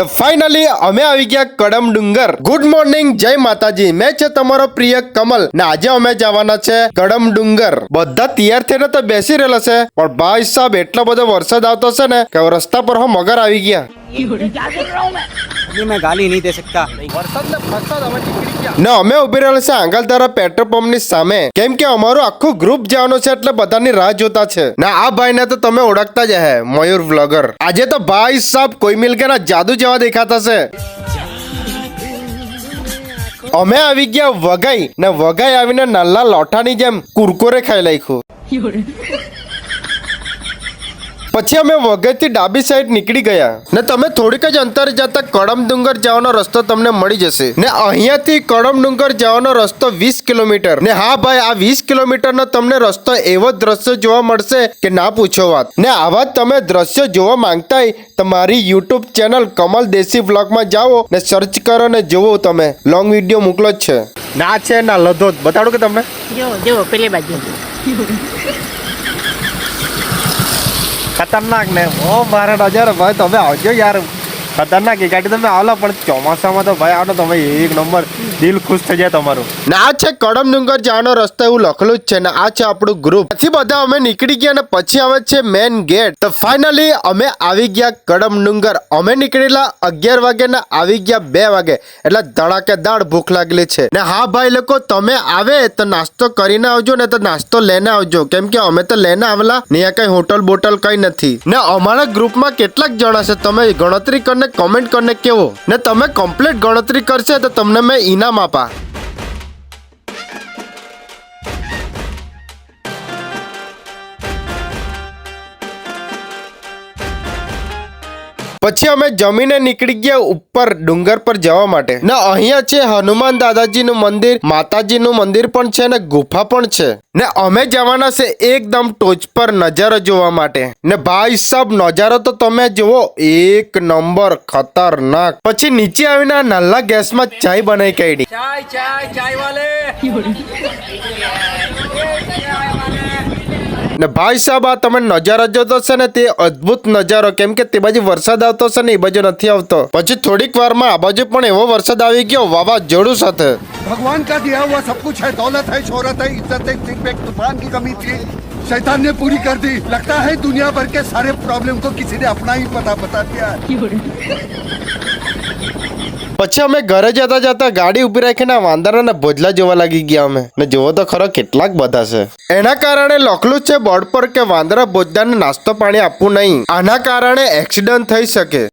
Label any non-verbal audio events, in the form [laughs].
તો ફાઇનલી અમે આવી ગયા કડમ ડુંગર. ગુડ મોર્નિંગ જય માતાજી. મેં છે તમારો પ્રિય કમલ ને આજે અમે જવાના છે કડમ ડુંગર. બધા તૈયાર થઈને તો બેસી રહેલા છે. પણ ભાઈ સાહેબ, એટલો બધો વરસાદ આવતો છે ને કે રસ્તા પર હો મગર આવી ગયા. ये मैं गाली नहीं दे सकता ને અમે ઉભી રહેલા છે આંગલધારા પેટ્રોલ પંપ ની સામે કેમ કે અમારું આખું ગ્રુપ જવાનું છે એટલે બધાની રાહ જોતા છે ને આ ભાઈને તો તમે ઓળખતા જ હે મયુર વ્લોગર આજે તો ભાઈ સાહેબ કોઈ મિલ કે ના જાદુ જેવા દેખાતા છે અમે આવી ગયા વગાઈ ને વગાઈ આવીને નાલા લોઠાની જેમ કુરકુરે ખાઈ નાખ્યું [laughs] પછી અમે વઘઈથી ડાબી સાઈડ નીકળી ગયા. ને તમે થોડીક જ અંતરે જતા કડમ ડુંગર જવાનો રસ્તો તમને મળી જશે. ને અહીંયાથી કડમ ડુંગર જવાનો રસ્તો વીસ કિલોમીટર. ને હા ભાઈ આ વીસ કિલોમીટરનો તમને રસ્તો એવો દ્રશ્ય જોવા મળશે કે ના પૂછો વાત. ને આવા તમે દ્રશ્ય જોવા માંગતા હોય તો મારી યુટ્યુબ ચેનલ કમલ દેશી બ્લોગમાં જાઓ ને સર્ચ કરો ને જુઓ તમે. લોંગ વીડિયો મોકલો જ છે. ના છે ના લધો બતાડો કે તમને? જો જો પેલી બાજુ. ખતરનાક ને. ઓ મારે નજર ભાઈ તમે આવજો યાર. ખતરનાક એ ગાડી તમે આવલા પણ ચોમાસામાં તો ભાઈ આવો તમે એક નંબર. દિલ ખુશ થઈ જાય તમારું. ને આ છે કડમ ડુંગર જવાનો રસ્તો એવું લખેલું જ છે ને આ છે આપણું ગ્રુપ પછી બધા અમે નીકળી ગયા ને પછી આવે છે મેન ગેટ તો ફાઇનલી અમે આવી ગયા કડમ ડુંગર અમે નીકળેલા અગિયાર વાગે ને આવી ગયા બે વાગે. એટલે ધડાકેદાર ભૂખ લાગેલી છે. ને હા ભાઈ લોકો, તમે આવે તો નાસ્તો કરીને આવજો ને તો નાસ્તો લઈને આવજો. કેમ કે અમે તો લઈને આવેલા, ને કઈ હોટલ બોટલ કઈ નથી. ને અમારા ગ્રુપમાં કેટલાક જણા છે. તમે ગણતરી કરીને કમેન્ટ કરીને કેવો ને તમે કમ્પ્લીટ ગણતરી કરશે તો તમને મેં ઇનામ આપા. પછી અમે જમીને નીકળી ગયા ઉપર ડુંગર પર જવા માટે ને અહીંયા છે હનુમાન દાદાજીનું મંદિર માતાજીનું મંદિર પણ છે ને ગુફા પણ છે ને અમે જવાના છે એકદમ ટોચ પર નજારો જોવા માટે ને ભાઈ સાહેબ નજારો તો તમે જુઓ એક નંબર ખતરનાક પછી નીચે આવીને નલ્લા ગેસમાં ચાય બનાવી કાઢી ચાય ચાય ચાય વાલે ને ભાઈ સાહેબ આ તમે નજારો જોતો છે ને તે અદ્ભુત નજારો કેમ કે તે બાજુ વરસાદ આવતો છે ને એ બાજુ નથી આવતો પછી થોડીક વારમાં આ બાજુ પણ એવો વરસાદ આવી ગયો વાવાઝોડું સાથે भगवान का दिया हुआ सब कुछ है दौलत है शोहरत है इज्जत है सिर्फ एक तूफान की कमी थी शैतान ने पूरी कर दी लगता है दुनिया भर के सारे प्रॉब्लम को किसी ने अपना ही पता बता दिया પછી અમે ઘરે જતા જતા ગાડી ઊભી રાખીને વાંદરાના ભોજલા જોવા લાગી ગયા અમે. ને જોવો તો ખરો કેટલાક બધા છે. એના કારણે લખલું છે બોર્ડ પર કે વાંદરા ભોજલાને નાસ્તો પાણી આપવું નહીં. આના કારણે એક્સિડન્ટ થઈ શકે.